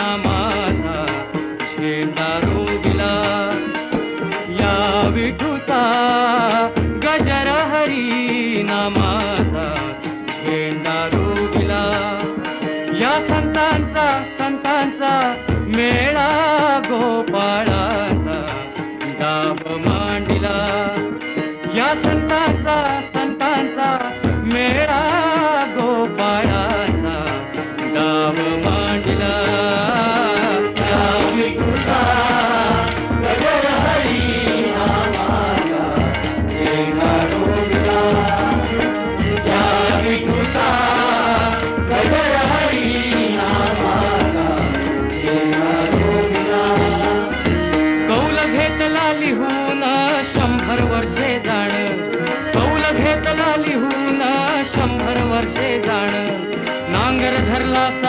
नामाचा झेंडा रोविला या विठूचा गजर हरी नामाचा झेंडा रोविला या संतांचा संतांचा मेळा गोपाळाचा डाव मांडिला. या संतांचा संतांचा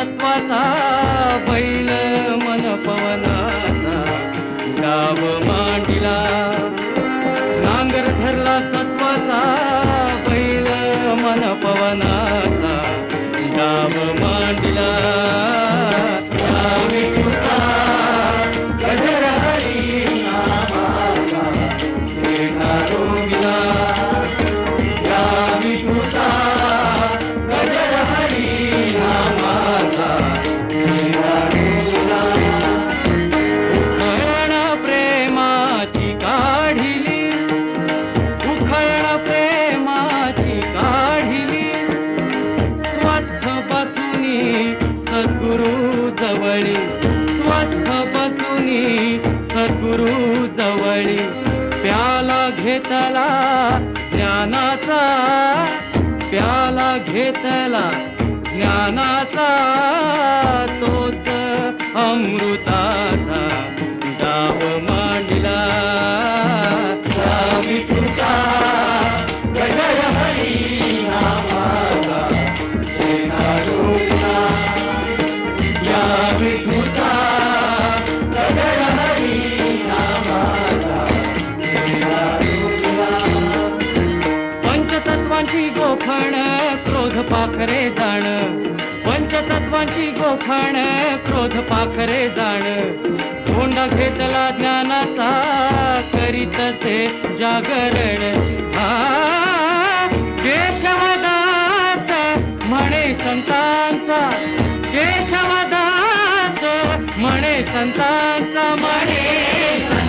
तत्वाचा बैल मन पवनाचा गाव जवळी स्वस्थ बसुनी सद्गुरु जवळी प्याला घेतला ज्ञानाचा प्याला घेतला ज्ञानाचा. तोच अमृता. पाखरे जाण. पंचतत्वांची गोखण क्रोध पाखरे जाण. धोंडा घेतला ज्ञानाचा करीतसे जागरण. हा केशवदास म्हणे संतांचा. केशवदास म्हणे संतांचा म्हणे